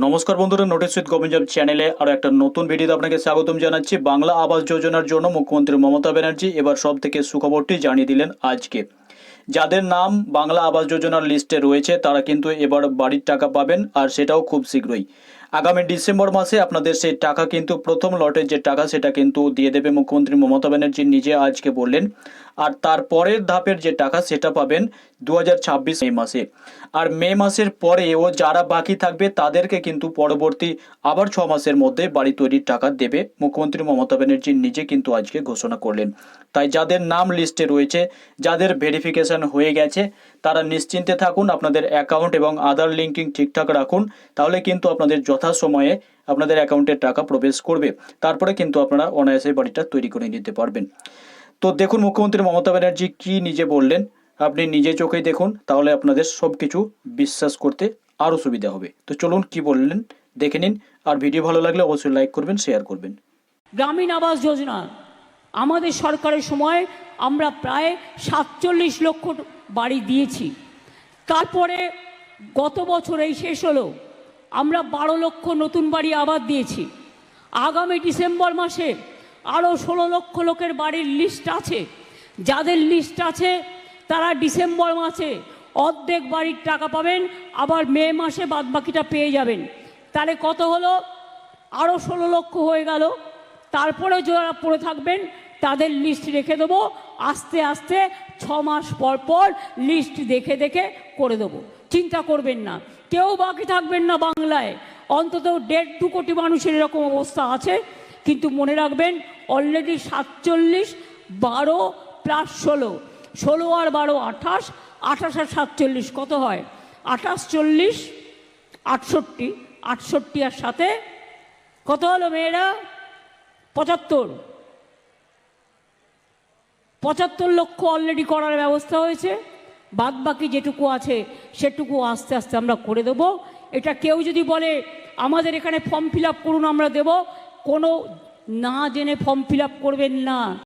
নমস্কার বন্ধুরা notice with গোবিঞ্জব চ্যানেলে আরও একটা নতুন ভিডিওতে আপনাকে স্বাগতম জানাচ্ছি। বাংলা আবাস যোজনার জন্য মুখ্যমন্ত্রী মমতা ব্যানার্জি এবার সব থেকে সুখবরটি জানিয়ে দিলেন আজকে। যাদের নাম বাংলা আবাস যোজনার লিস্টে রয়েছে, তারা কিন্তু এবার বাড়ির টাকা পাবেন, আর সেটাও খুব শীঘ্রই। আগামী ডিসেম্বর মাসে আপনাদের সেই টাকা কিন্তু প্রথম লটের যে টাকা সেটা কিন্তু দিয়ে দেবে মুখ্যমন্ত্রী মমতা ব্যানার্জি, নিজে আজকে বললেন। আর তারপরের ধাপের যে টাকা সেটা পাবেন দু হাজার ছাব্বিশ মে মাসে। আর মে মাসের পরেও যারা বাকি থাকবে তাদেরকে কিন্তু পরবর্তী আবার ছ মাসের মধ্যে বাড়ি তৈরির টাকা দেবে মুখ্যমন্ত্রী মমতা ব্যানার্জি, নিজে কিন্তু আজকে ঘোষণা করলেন। তাই যাদের নাম লিস্টে রয়েছে, যাদের ভেরিফিকেশন হয়ে গেছে, তারা নিশ্চিন্তে থাকুন, আপনাদের অ্যাকাউন্ট এবং আধার লিঙ্কিং ঠিকঠাক রাখুন, তাহলে কিন্তু আপনাদের যথাসময়ে আপনাদের অ্যাকাউন্টে টাকা প্রবেশ করবে। তারপরে কিন্তু আপনারা অনায়াসে বাড়িটা তৈরি করে নিতে পারবেন। তো দেখুন, মুখ্যমন্ত্রী মমতা ব্যানার্জি কী নিজে বললেন? আপনি নিজে চোখেই দেখুন, তাহলে আপনাদের সব কিছু বিশ্বাস করতে আরও সুবিধা হবে। তো চলুন কি বললেন, দেখে নিন। আর ভিডিও ভালো লাগলে অবশ্যই লাইক করবেন, শেয়ার করবেন। গ্রামীণ আবাস যোজনা। আমাদের সরকারের সময় আমরা প্রায় সাতচল্লিশ লক্ষ বাড়ি দিয়েছি। তারপরে গত বছর এই শেষ হলো। আমরা বারো লক্ষ নতুন বাড়ি আবার দিয়েছি। আগামী ডিসেম্বর মাসে আরও ষোলো লক্ষ লোকের বাড়ির লিস্ট আছে। যাদের লিস্ট আছে, তারা ডিসেম্বর মাসে অর্ধেক বাড়ির টাকা পাবেন, আবার মে মাসে বাদবাকিটা পেয়ে যাবেন। তাহলে কত হলো? আরও ষোলো লক্ষ হয়ে গেল। তারপরে যারা পড়ে থাকবেন তাদের লিস্ট রেখে দেবো। আস্তে আস্তে ছ মাস পর পর লিস্ট দেখে দেখে করে দেবো। চিন্তা করবেন না। কেউ বাকি থাকবেন না বাংলায়। অন্তত দেড় দু কোটি মানুষের এরকম অবস্থা আছে। কিন্তু মনে রাখবেন অলরেডি সাতচল্লিশ, বারো, প্লাস ষোলো। ষোলো আর বারো, আঠাশ। আঠাশ আর সাতচল্লিশ কত হয়? আঠাশ, চল্লিশ, আটষট্টি। আটষট্টি আর সাথে কত হলো মেয়েরা? পঁচাত্তর। পঁচাত্তর লক্ষ অলরেডি করার ব্যবস্থা হয়েছে। বাদ বাকি যেটুকু আছে, সেটুকু আস্তে আস্তে আমরা করে দেব। এটা কেউ যদি বলে, আমাদের এখানে ফর্ম ফিল করুন, আমরা দেব, কোনো না জেনে ফর্ম ফিল করবেন না।